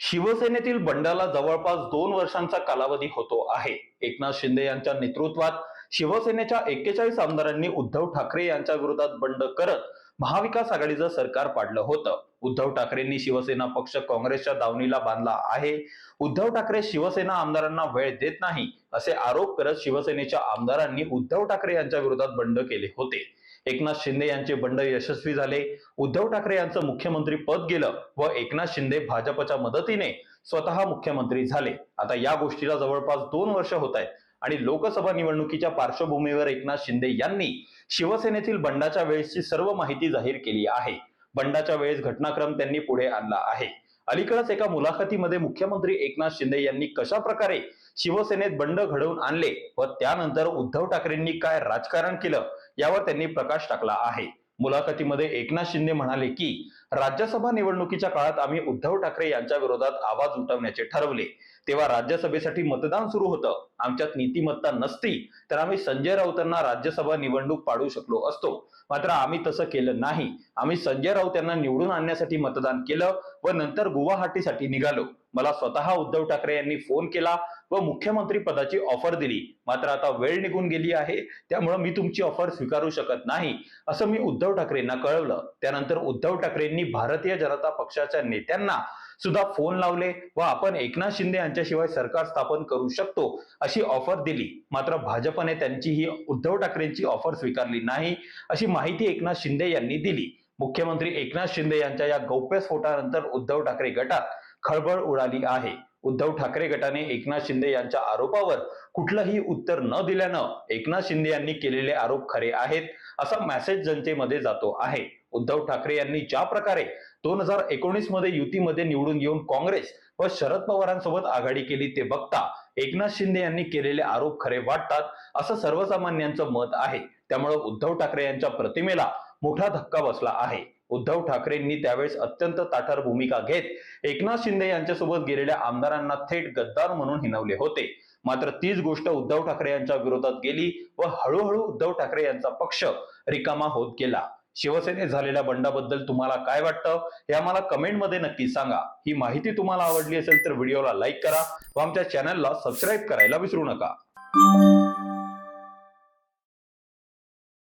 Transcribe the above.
शिवसेनेतील बंडाला जवळपास दोन वर्षांचा कालावधी होतो आहे. एकनाथ शिंदे यांच्या नेतृत्वात शिवसेनेच्या एक्केचाळीस आमदारांनी उद्धव ठाकरे यांच्या विरोधात बंड करत महाविकास आघाडीचं सरकार पाडलं होतं. उद्धव ठाकरेंनी शिवसेना पक्ष काँग्रेसच्या दावणीला बांधला आहे. उद्धव ठाकरे शिवसेना आमदारांना वेळ देत नाही असे आरोप करत शिवसेनेच्या आमदारांनी उद्धव ठाकरे यांच्या विरोधात बंड केले होते. एकनाथ शिंदे यांचे बंड यशस्वी झाले. उद्धव ठाकरे यांचं मुख्यमंत्री पद गेलं व एकनाथ शिंदे भाजपच्या मदतीने स्वतः मुख्यमंत्री झाले. आता या गोष्टीला जवळपास दोन वर्ष होत आहेत आणि लोकसभा निवडणुकीच्या पार्श्वभूमीवर एकनाथ शिंदे यांनी शिवसेनेतील बंडाच्या वेळेची सर्व माहिती जाहीर केली आहे. बंडाच्या वेळेस घटनाक्रम त्यांनी पुढे आणला आहे. अलीकडच एका मुलाखतीमध्ये मुख्यमंत्री एकनाथ शिंदे यांनी कशा प्रकारे शिवसेनेत बंड घडवून आणले व त्यानंतर उद्धव ठाकरेंनी काय राजकारण केलं यावर त्यांनी प्रकाश टाकला आहे. मुलाखतीमध्ये एकनाथ शिंदे म्हणाले की राज्यसभा निवडणुकीच्या काळात आम्ही उद्धव ठाकरे यांच्या विरोधात आवाज उठवण्याचे ठरवले. तेव्हा राज्यसभेसाठी मतदान सुरू होतं. आमच्यात नीतिमत्ता नसती तर आम्ही संजय राऊतांना राज्यसभा निवडणूक पाडू शकलो असतो. मात्र आम्ही तसं केलं नाही. आम्ही संजय राऊत यांना निवडून आणण्यासाठी मतदान केलं व नंतर गुवाहाटीसाठी निघालो. मला स्वतः उद्धव ठाकरे यांनी फोन केला व मुख्यमंत्री पदाची ऑफर दिली. मात्र आता वेळ निघून गेली आहे त्यामुळे मी तुमची ऑफर स्वीकारू शकत नाही असं मी उद्धव ठाकरेंना कळवलं. त्यानंतर उद्धव ठाकरेंनी भारतीय जनता पक्षाच्या नेत्यांना सुद्धा फोन लावले व आपण एकनाथ शिंदे यांच्याशिवाय सरकार स्थापन करू शकतो अशी ऑफर दिली. मात्र भाजपने त्यांची ही उद्धव ठाकरेंची ऑफर स्वीकारली नाही अशी माहिती एकनाथ शिंदे यांनी दिली. मुख्यमंत्री एकनाथ शिंदे यांच्या या गौप्यस्फोटानंतर उद्धव ठाकरे गटात खळबळ उडाली आहे. उद्धव ठाकरे गटाने एकनाथ शिंदे यांच्या आरोपावर कुठलंही उत्तर न दिल्यानं एकनाथ शिंदे यांनी केलेले आरोप खरे आहेत असा मेसेज जनतेमध्ये जातो आहे. उद्धव ठाकरे यांनी ज्या प्रकारे दोन हजार एकोणीसमध्ये युतीमध्ये निवडून येऊन काँग्रेस व शरद पवारांसोबत आघाडी केली ते बघता एकनाथ शिंदे यांनी केलेले आरोप खरे वाटतात असं सर्वसामान्यांचं मत आहे. त्यामुळे उद्धव ठाकरे यांच्या प्रतिमेला मोठा धक्का बसला आहे. उद्धव ठाकरेंनी त्यावेळेस अत्यंत ताठर भूमिका घेत एकनाथ शिंदे यांच्यासोबत गेलेल्या आमदारांना थेट गद्दार म्हणून हिनवले होते. मात्र तीच गोष्ट उद्धव ठाकरे यांच्या विरोधात गेली व हळूहळू उद्धव ठाकरे यांचा पक्ष रिकामा होत गेला. शिवसेनेत झालेल्या बंडाबद्दल तुम्हाला काय वाटतं? हे आम्हाला कमेंटमध्ये नक्की सांगा. ही माहिती तुम्हाला आवडली असेल तर व्हिडिओला लाईक करा व आमच्या चॅनलला सबस्क्राईब करायला विसरू नका.